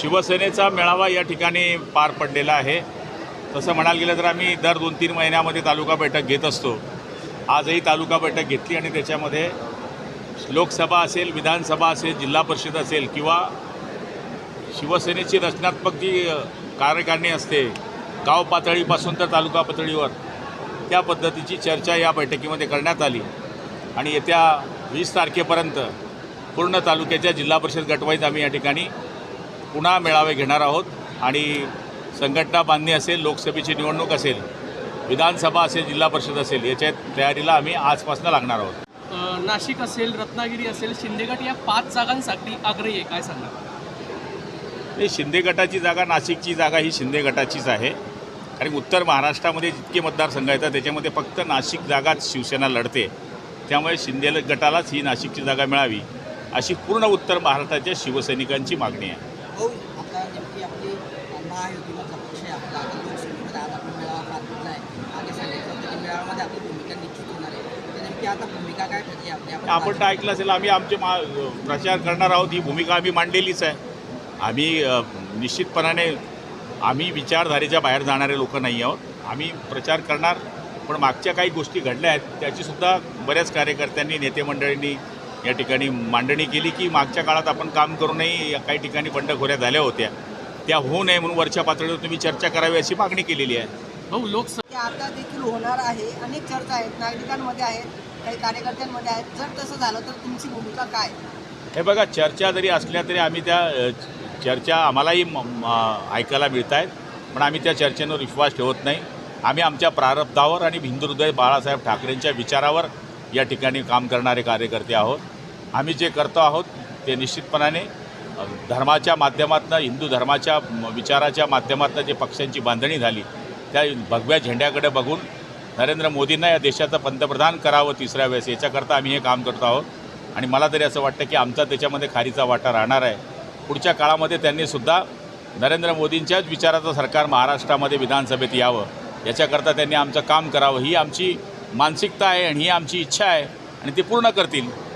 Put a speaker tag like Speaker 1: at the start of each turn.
Speaker 1: शिवसेनेचा मेळावा या ठिकाणी पार पडलेला आहे. तसं म्हणायला गेलं तर आम्ही दर दोन तीन महिन्यामध्ये तालुका बैठक घेत असतो. आजही तालुका बैठक घेतली आणि त्याच्यामध्ये लोकसभा असेल विधानसभा असेल जिल्हा परिषद असेल किंवा शिवसेनेची रचनात्मक जी कार्यकारिणी असते गाव पातळीपासून तर तालुका पातळीवर त्या पद्धतीची चर्चा या बैठकीमध्ये करण्यात आली. आणि येत्या वीस तारखेपर्यंत पूर्ण तालुक्याच्या जिल्हा परिषद गटवाईज आम्ही या ठिकाणी पुन्हा मेळावे घेणार आहोत. आणि संघटना बांधणी असेल लोकसभेची निवडणूक असेल विधानसभा असेल जिल्हा परिषद असेल याच्या तयारीला आम्ही आजपासून लागणार आहोत.
Speaker 2: नाशिक असेल रत्नागिरी असेल शिंदेगड या पाच जागांसाठी आग्रही आहे. काय सांगा
Speaker 1: हे शिंदे गटाची जागा नाशिकची जागा ही शिंदे गटाचीच आहे. कारण उत्तर महाराष्ट्रामध्ये जितके मतदारसंघ येतात त्याच्यामध्ये फक्त नाशिक जागाच शिवसेना लढते. त्यामुळे शिंदे गटालाच ही नाशिकची जागा मिळावी. अशी पूर्ण उत्तर महाराष्ट्राच्या शिवसैनिकांची मागणी आहे.
Speaker 3: हो आपण
Speaker 1: ऐकलं असेल आम्ही आमचे मा प्रचार करणार आहोत ही भूमिका आम्ही मांडलेलीच आहे. आम्ही निश्चितपणाने आम्ही विचारधारेच्या बाहेर जाणारे लोक नाही आहोत. आम्ही प्रचार करणार पण मागच्या काही गोष्टी घडल्या आहेत त्याचीसुद्धा बऱ्याच कार्यकर्त्यांनी नेते मंडळींनी या ठिकाणी मांडणी केली की मागच्या काळात आपण काम करूनही या काही ठिकाणी बंडखोऱ्या झाल्या होत्या. त्या होऊ नये म्हणून वरच्या पातळीवर तुम्ही चर्चा करावी अशी मागणी केलेली आहे.
Speaker 2: भाऊ लोकसभा
Speaker 3: आता देखील होणार आहे. अनेक चर्चा आहेत. नागरिकांमध्ये आहेत. काही कार्यकर्त्यांमध्ये आहेत. जर तसं झालं तर तुमची भूमिका काय?
Speaker 1: हे बघा चर्चा जरी असल्या तरी आम्ही त्या चर्चा आम्हालाही ऐकायला मिळत आहेत पण आम्ही त्या चर्चेवर विश्वास ठेवत नाही. आम्ही आमच्या प्रारब्धावर आणि हिंदुहृदय बाळासाहेब ठाकरेंच्या विचारावर या ठिकाणी काम करणारे कार्यकर्ते आहोत. आम्ही जे करतो आहोत ते निश्चितपणाने धर्माच्या माध्यमातून हिंदू धर्माच्या म- विचाराच्या माध्यमातून जे पक्षांची बांधणी झाली त्या भगव्या झेंड्याकडे बघून नरेंद्र मोदींना या देशाचं पंतप्रधान करावं तिसऱ्या वेळेस याच्याकरता आम्ही हे काम करतो आहोत. आणि मला तरी असं वाटतं की आमचा त्याच्यामध्ये खारीचा वाटा राहणार आहे. पुढच्या काळामध्ये त्यांनी सुद्धा नरेंद्र मोदींच्याच विचाराचं सरकार महाराष्ट्रामध्ये विधानसभेत यावं याच्याकरता त्यांनी आमचं काम करावं. ही आमची मानसिकता आहे आणि ही आमची इच्छा आहे आणि ते पूर्ण करतील.